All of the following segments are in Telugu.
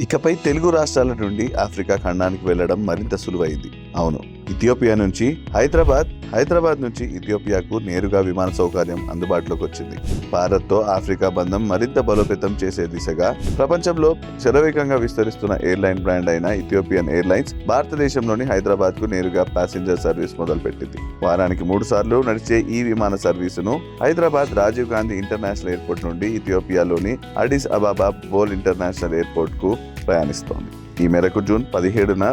ఇకపై తెలుగు రాష్ట్రాల నుండి ఆఫ్రికా ఖండానికి వెళ్ళడం మరింత సులువైంది. అవును. ఇథియోపియా నుంచి హైదరాబాద్ హైదరాబాద్ నుంచి ఇథియోపియాకు నేరుగా విమాన సౌకర్యం అందుబాటులోకి వచ్చింది. భారత్తో ఆఫ్రికా బంధం మరింత బలోపేతం చేసే దిశగా ప్రపంచంలో శరవేగంగా విస్తరిస్తున్న ఎయిర్లైన్ బ్రాండ్ అయిన ఇథియోపియన్ ఎయిర్లైన్స్ భారతదేశంలోని హైదరాబాద్కు నేరుగా ప్యాసింజర్ సర్వీస్ మొదలుపెట్టింది. వారానికి మూడు సార్లు నడిచే ఈ విమాన సర్వీసును హైదరాబాద్ రాజీవ్ గాంధీ ఇంటర్నేషనల్ ఎయిర్పోర్ట్ నుండి ఇథియోపియాలోని అడిస్ అబాబా బోల్ ఇంటర్నేషనల్ ఎయిర్పోర్ట్కు ప్రయాణిస్తోంది. ఈ మేరకు జూన్ పదిహేడున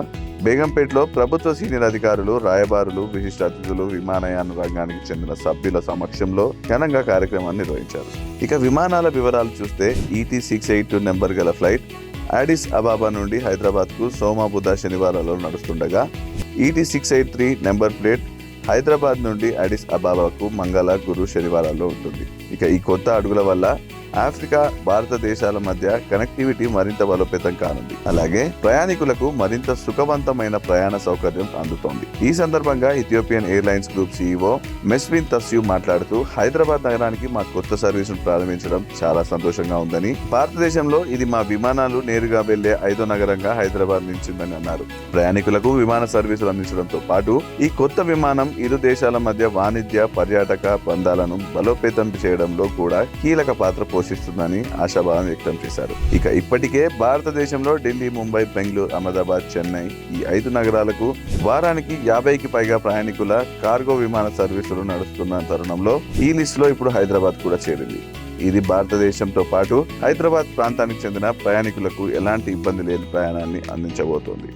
బేగంపేటలో ప్రభుత్వ సీనియర్ అధికారులు రాయబారులు విశిష్ట అతిథులు విమానయాన రంగానికి చెందిన సభ్యుల సమక్షంలో ఘనంగా కార్యక్రమాన్ని నిర్వహించారు. ఇక విమానాల వివరాలు చూస్తే ET six eight two number గల ఫ్లైట్ ఆడిస్ అబాబా నుండి హైదరాబాద్కు సోమ బుధ శనివారాలలో నడుస్తుండగా ET six eight three number flight Hyderabad నుండి అడిస్ అబాబాకు మంగళ గురు శనివారాల్లో ఉంటుంది. ఇక ఈ కొత్త అడుగుల వల్ల ఆఫ్రికా భారతదేశాల మధ్య కనెక్టివిటీ మరింత బలోపేతం కానుంది. అలాగే ప్రయాణికులకు మరింత సుఖవంతమైన ప్రయాణ సౌకర్యం అందుతోంది. ఈ సందర్భంగా Ethiopian Airlines Group CEO Mesfin Tasew మాట్లాడుతూ హైదరాబాద్ నగరానికి మా కొత్త సర్వీసును ప్రారంభించడం చాలా సంతోషంగా ఉందని భారతదేశంలో ఇది మా విమానాలు నేరుగా వెళ్ళే ఐదో నగరంగా హైదరాబాద్ నిలిచిందని అన్నారు. ప్రయాణికులకు విమాన సర్వీసులు అందించడంతో పాటు ఈ కొత్త విమానం ఇరు దేశాల మధ్య వాణిజ్య పర్యాటక బంధాలను బలోపేతం చేయడంలో కూడా కీలక పాత్ర పోషిస్తుందని ఆశాభావం వ్యక్తం చేశారు. ఇక ఇప్పటికే భారతదేశంలో ఢిల్లీ ముంబై బెంగళూరు అహ్మదాబాద్ చెన్నై ఈ ఐదు నగరాలకు వారానికి యాభైకి పైగా ప్రయాణికుల కార్గో విమాన సర్వీసులు నడుస్తున్న తరుణంలో ఈ లిస్ట్లో ఇప్పుడు హైదరాబాద్ కూడా చేరింది. ఇది భారతదేశంతో పాటు హైదరాబాద్ ప్రాంతానికి చెందిన ప్రయాణికులకు ఎలాంటి ఇబ్బంది లేని ప్రయాణాన్ని అందించబోతోంది.